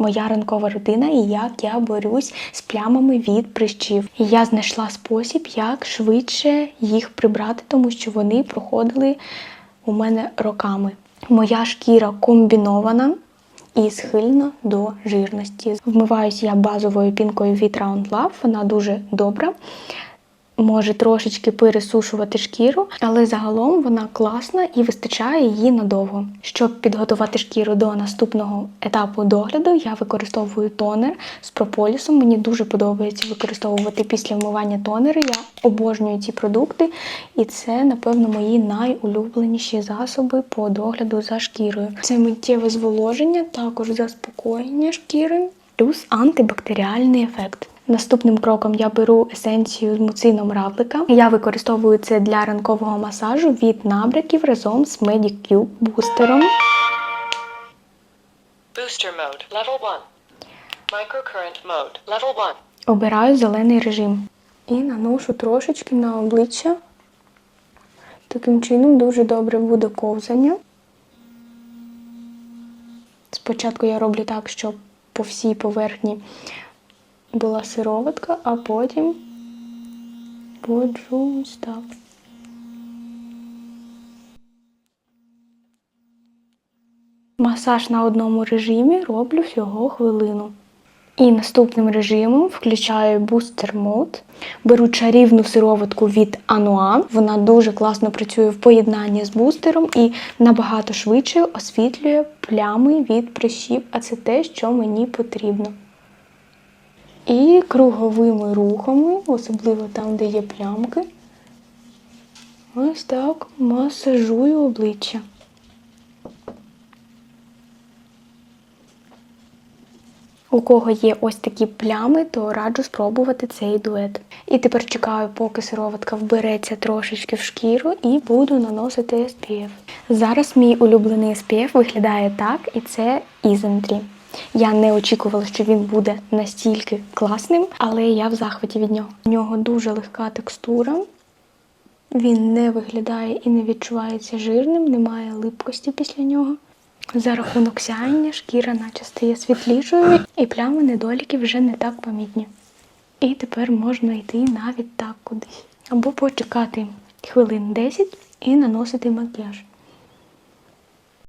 моя ранкова рутина і як я борюсь з плямами від прищів. І я знайшла спосіб, як швидше їх прибрати, тому що вони проходили у мене роками. Моя шкіра комбінована і схильна до жирності. Вмиваюся я базовою пінкою від Round Love, вона дуже добра. Може трошечки пересушувати шкіру, але загалом вона класна і вистачає її надовго. Щоб підготувати шкіру до наступного етапу догляду, я використовую тонер з прополісом. Мені дуже подобається використовувати після вмивання тонери. Я обожнюю ці продукти, і це, напевно, мої найулюбленіші засоби по догляду за шкірою. Це миттєве зволоження, також заспокоєння шкіри, плюс антибактеріальний ефект. Наступним кроком я беру есенцію з муцином равлика. Я використовую це для ранкового масажу від набряків разом з Medicube бустером. Booster mode. Level 1. Microcurrent mode. Level 1. Обираю зелений режим і наношу трошечки на обличчя. Таким чином дуже добре буде ковзання. Спочатку я роблю так, щоб по всій поверхні була сироватка, а потім воджу ось так. Масаж на одному режимі роблю всього хвилину. І наступним режимом включаю бустер мод. Беру чарівну сироватку від Ануа. Вона дуже класно працює в поєднанні з бустером і набагато швидше освітлює плями від прищів, а це те, що мені потрібно. І круговими рухами, особливо там, де є плямки, ось так масажую обличчя. У кого є ось такі плями, то раджу спробувати цей дует. І тепер чекаю, поки сироватка вбереться трошечки в шкіру, і буду наносити SPF. Зараз мій улюблений SPF виглядає так, і це Isentry. Я не очікувала, що він буде настільки класним, але я в захваті від нього. У нього дуже легка текстура. Він не виглядає і не відчувається жирним, немає липкості після нього. За рахунок сяєння шкіра наче стає світлішою, і плями недоліки вже не так помітні. І тепер можна йти навіть так кудись. Або почекати хвилин 10 і наносити макіяж.